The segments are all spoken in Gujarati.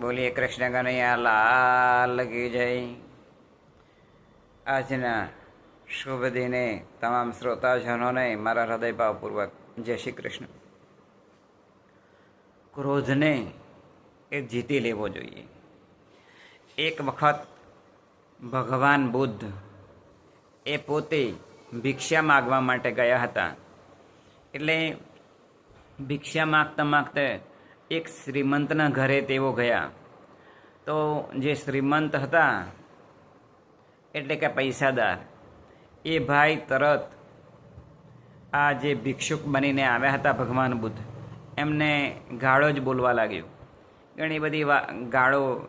બોલીએ કૃષ્ણ કનૈયા લાલ કી જય. આજના શુભ દિને તમામ શ્રોતાજનોને મારા હૃદયભાવપૂર્વક જય શ્રી કૃષ્ણ. ક્રોધને એ જીતી લેવો જોઈએ. એક વખત ભગવાન બુદ્ધ એ પોતે ભિક્ષા માગવા માટે ગયા હતા. એટલે ભિક્ષા માગતા માગતા એક શ્રીમંતના ઘરે તેઓ ગયા. તો જે શ્રીમંત હતા, એટલે કે પૈસાદાર, એ ભાઈ તરત આ જે ભિક્ષુક બનીને આવ્યા હતા ભગવાન બુદ્ધ, એમને ગાળો જ બોલવા લાગ્યો. ઘણી બધી ગાળો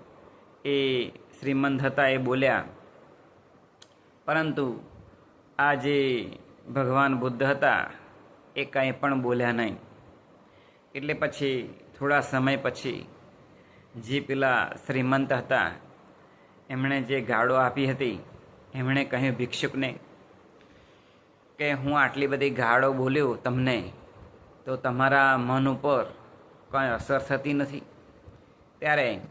એ શ્રીમંત હતા એ બોલ્યા. પરંતુ આ જે ભગવાન બુદ્ધ હતા, એ કંઈ પણ બોલ્યા નહીં. એટલે પછી થોડા સમય પછી જે પેલા શ્રીમંત હતા, એમણે જે ગાળો આપી હતી, એમણે કહ્યું, ભિક્ષુકને, કે હું આટલી બધી ગાળો બોલ્યો તમને, તો તમારા મન ઉપર કંઈ અસર થતી નથી? ત્યારે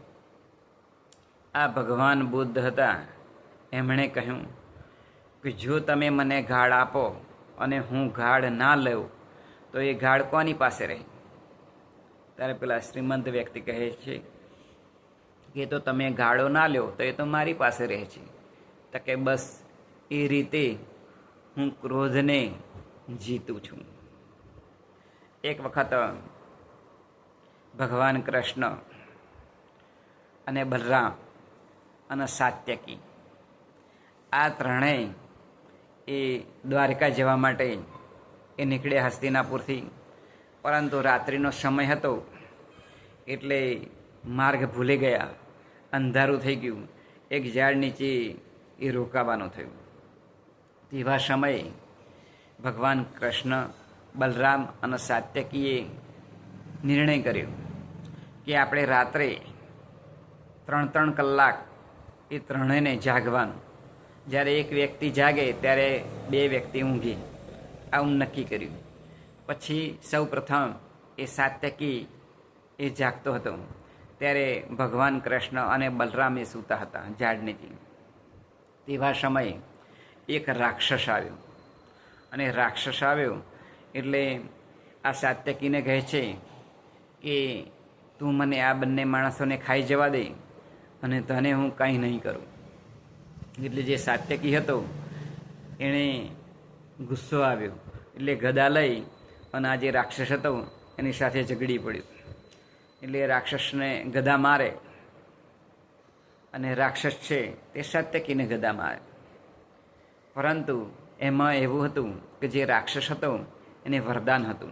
આ ભગવાન બુદ્ધ હતા, એમણે કહ્યું કે, જો તમે મને ગાળ આપો અને હું ગાળ ના લઉં, તો એ ગાળ કોની પાસે રહી? ત્યારે પેલા શ્રીમંત વ્યક્તિ કહે છે કે તો તમે ગાળો ના લ્યો તો એ તો મારી પાસે રહે છે. તો કે બસ એ રીતે હું ક્રોધને જીતું છું. એક વખત ભગવાન કૃષ્ણ અને બલરામ અને સાત્યકી આ ત્રણેય એ દ્વારકા જવા માટે એ નીકળ્યા હસ્તિનાપુરથી પરંતુ રાત્રિનો સમય હતો એટલે માર્ગ ભૂલી ગયા. અંધારું થઈ ગયું. એક ઝાડ નીચે એ રોકાવાનું થયું. તેવા સમયે ભગવાન કૃષ્ણ, બલરામ અને સાત્યકીએ નિર્ણય કર્યો કે આપણે રાત્રે ત્રણ ત્રણ કલાક એ ત્રણેયને જાગવાનું. જ્યારે એક વ્યક્તિ જાગે, ત્યારે બે વ્યક્તિ ઊંઘે. આવું નક્કી કર્યું. પછી સૌ પ્રથમ એ સાત્યકી એ જાગતો હતો. ત્યારે ભગવાન કૃષ્ણ અને બલરામ એ સૂતા હતા ઝાડ નીચે તેવા સમયે એક રાક્ષસ આવ્યો. અને રાક્ષસ આવ્યો એટલે આ સાત્યકીને કહે છે કે, તું મને આ બંને માણસોને ખાઈ જવા દે અને તને હું કંઈ નહીં કરું. એટલે જે સાત્યકી હતો, એણે ગુસ્સો આવ્યો. એટલે ગદા લઈ અને આ જે રાક્ષસ હતો, એની સાથે ઝઘડી પડ્યું. એટલે રાક્ષસને ગદા મારે. અને રાક્ષસ છે, તે સાત્યકીને ગદા મારે. પરંતુ એમાં એવું હતું કે જે રાક્ષસ હતો, એને વરદાન હતું.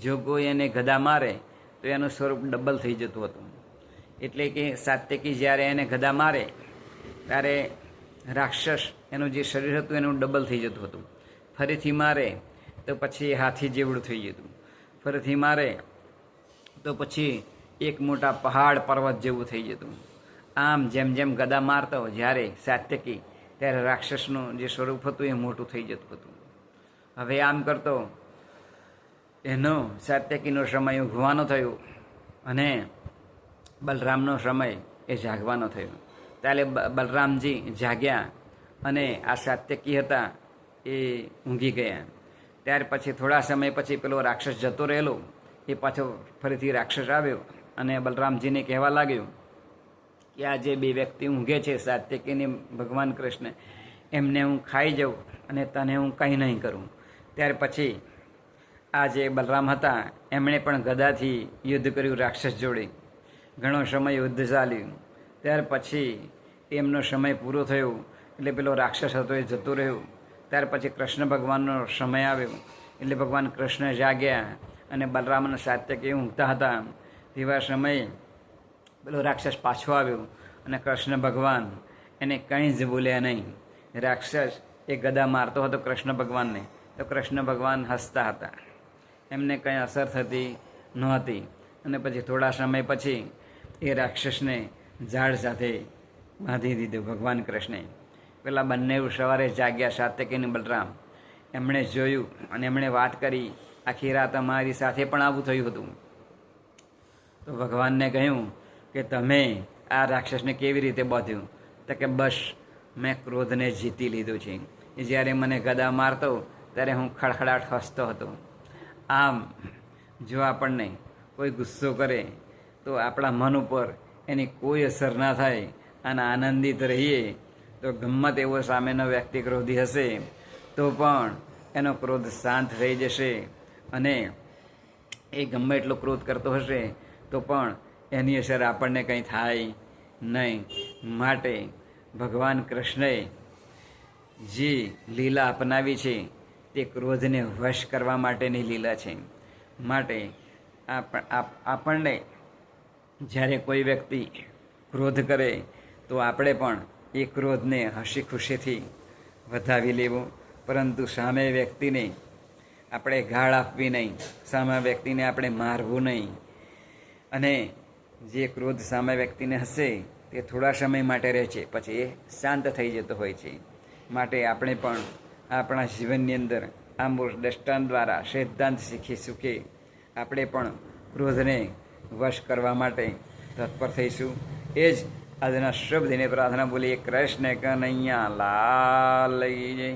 જો કોઈ એને ગદા મારે, તો એનું સ્વરૂપ ડબલ થઈ જતું હતું. એટલે કે સાત્યકી જ્યારે એને ગદા મારે, ત્યારે રાક્ષસ એનું જે શરીર હતું, એનું ડબલ થઈ જતું હતું. ફરીથી મારે તો પછી હાથી જેવડું થઈ ગયું ફરીથી મારે તો પછી એક મોટા પહાડ પર્વત જેવું થઈ જતું આમ જેમ જેમ ગદા મારતો જ્યારે સાત્યકી ત્યારે રાક્ષસનું જે સ્વરૂપ હતું એ મોટું થઈ જતું હતું. હવે આમ કરતો એનો સાત્યકીનો સમય ઊંઘવાનો થયો અને બલરામનો સમય એ જાગવાનો થયો. ત્યારે બલરામજી જાગ્યા અને આ સાત્યકી હતા એ ઊંઘી ગયા. ત્યાર પછી થોડા સમય પછી પેલો રાક્ષસ જતો રહેલો. એ પાછો ફરીથી રાક્ષસ આવ્યો અને બલરામજીને કહેવા લાગ્યું કે આ જે બે વ્યક્તિ ઊંઘે છે સાત્યકીને ભગવાન કૃષ્ણ, એમને હું ખાઈ જાઉં અને તને હું કંઈ નહીં કરું. ત્યાર પછી આ જે બલરામ હતા, એમણે પણ ગદાથી યુદ્ધ કર્યું રાક્ષસ જોડે. ઘણો સમય યુદ્ધ ચાલ્યું. ત્યાર પછી એમનો સમય પૂરો થયો એટલે પેલો રાક્ષસ હતો એ જતો રહ્યો. ત્યાર પછી કૃષ્ણ ભગવાનનો સમય આવ્યો. એટલે ભગવાન કૃષ્ણ જાગ્યા અને બલરામ અને સાત્યકી ઊંઘતા હતા. તેવા સમયે પેલો રાક્ષસ પાછો આવ્યો અને કૃષ્ણ ભગવાન એને કંઈ જ બોલ્યા નહીં. રાક્ષસ એ ગદા મારતો હતો કૃષ્ણ ભગવાનને. તો કૃષ્ણ ભગવાન હસતા હતા. એમને કંઈ અસર થતી નહોતી. અને પછી થોડા સમય પછી એ રાક્ષસને ઝાડ સાથે બાંધી દીધું ભગવાન કૃષ્ણે. પેલા બંને સવારે જાગ્યા સાત્યકીને બલરામ. એમણે જોયું અને એમણે વાત કરી આખી રાત અમારી સાથે પણ આવું થયું હતું. તો ભગવાનને કહ્યું કે, તમે આ રાક્ષસને કેવી રીતે બાંધ્યું? તો કે, બસ, મેં ક્રોધને જીતી લીધું છે. જ્યારે મને ગદા મારતો, ત્યારે હું ખડખડાટ હસતો હતો. આમ, જો આપણને કોઈ ગુસ્સો કરે, તો આપણા મન ઉપર એની કોઈ અસર ના થાય. અને આનંદિત રહીએ તો ગમત એવો સામેનો વ્યક્તિ ક્રોધી હશે, તો પણ એનો ક્રોધ શાંત થઈ જશે અને એ ગમે એટલો ક્રોધ કરતો હશે, તો પણ એની અસર આપણને કંઈ થાય નહીં. માટે ભગવાન કૃષ્ણએ જે લીલા અપનાવી છે, તે ક્રોધને વશ કરવા માટેની લીલા છે. માટે આપ- આપ- આપણને જ્યારે કોઈ વ્યક્તિ ક્રોધ કરે, તો આપણે પણ એ ક્રોધને હસી ખુશીથી વધાવી લેવો. પરંતુ સામે વ્યક્તિને આપણે ગાળ આપવી નહીં. સામે વ્યક્તિને આપણે મારવું નહીં. અને જે ક્રોધ સામે વ્યક્તિને હશે, તે થોડા સમય માટે રહે છે. પછી એ શાંત થઈ જતો હોય છે. માટે આપણે પણ આપણા જીવનની અંદર આ મૂળ દ્રષ્ટાંત દ્વારા સિદ્ધાંત શીખીશું કે આપણે પણ ક્રોધને વશ કરવા માટે તત્પર થઈશું. એ જ આજના શબ્દને પ્રાર્થના બોલીએ કૃષ્ણ કનૈયા લાલ જય